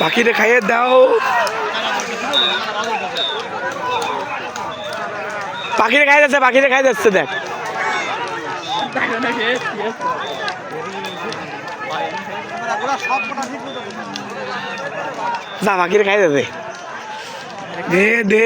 পাখিরে খাইয়ে দাও। পাখিরে খাই যাচ্ছে পাখিরে খাই যাচ্ছে দেখ। যা পাখিরে খাই যাচ্ছে। দে দে।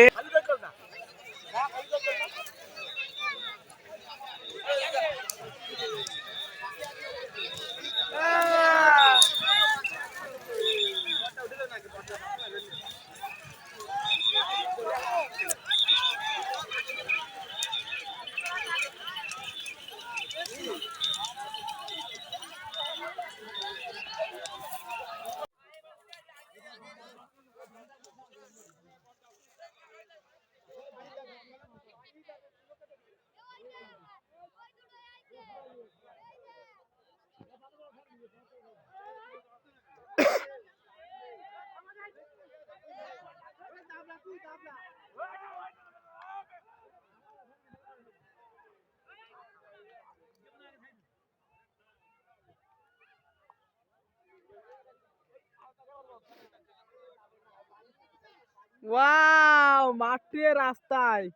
ওয়াও মাঠে রাস্তায়।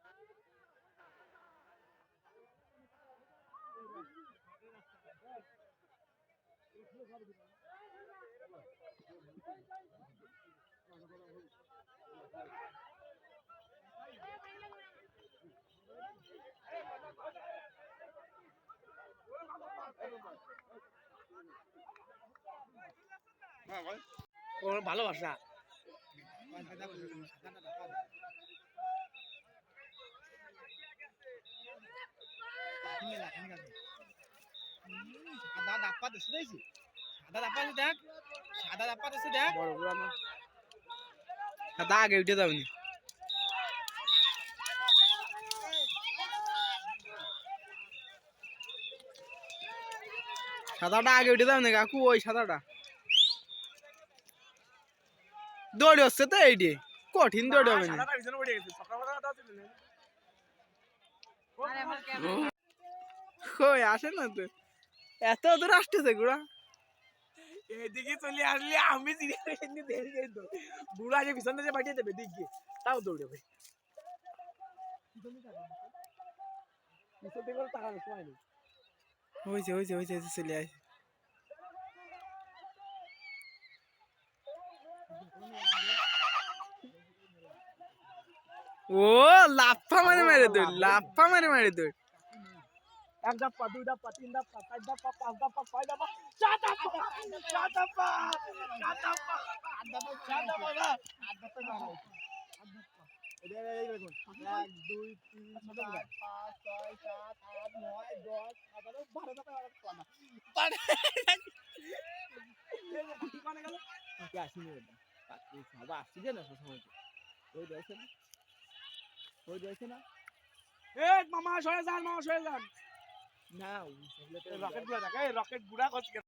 ওর ভালোবাসা। সাদা দেখছি? সাদা আছে দেখ। সাদা দেখ। বড় বড় না সাদা আগে উঠে যাবনি সাদাটা আগে উঠে যাবনি কাকু ওই সাদাটা। দৌড়ে হচ্ছে তো এইটি। কঠিন দৌড়ে হবে না। আসে না তো। এত দূর আসতেছে গুড়া। এদিকে চলে আসলে আমি সিরিয়াসলি দেরি যাই বুড়া যে পিছন থেকে পাঠিয়ে দেবে দিকে তাও দৌড়ে ভাই হয়েছে হয়েছে হয়েছে চলে আসে। ও, লাফা মারে মারে তুই লাফা মারে মারে তুই এক ধাপ্পা দুই ধাপ্পা তিন ধাপ্পা চার ধাপ্পা পাঁচ ধাপ্পা ছয় ধাপ্পা চার ধাপ্পা চার ধাপ্পা চার ধাপ্পা আট ধাপ্পা চার ধাপ্পা আট ধাপ্পা আট ধাপ্পা এটা এই দেখুন এক দুই তিন চার পাঁচ ছয় সাত আট নয় দশ এগারো বারো ধাপ্পা বারো না বারো কোনে গেল আসিনি এটা বাবা আসছে না সময় ওই দেখছে না ওই দেখছে না এ মামা সরে যান মামা সরে যান না রকেটগুলা থাকে রকেট গুড়া করছে।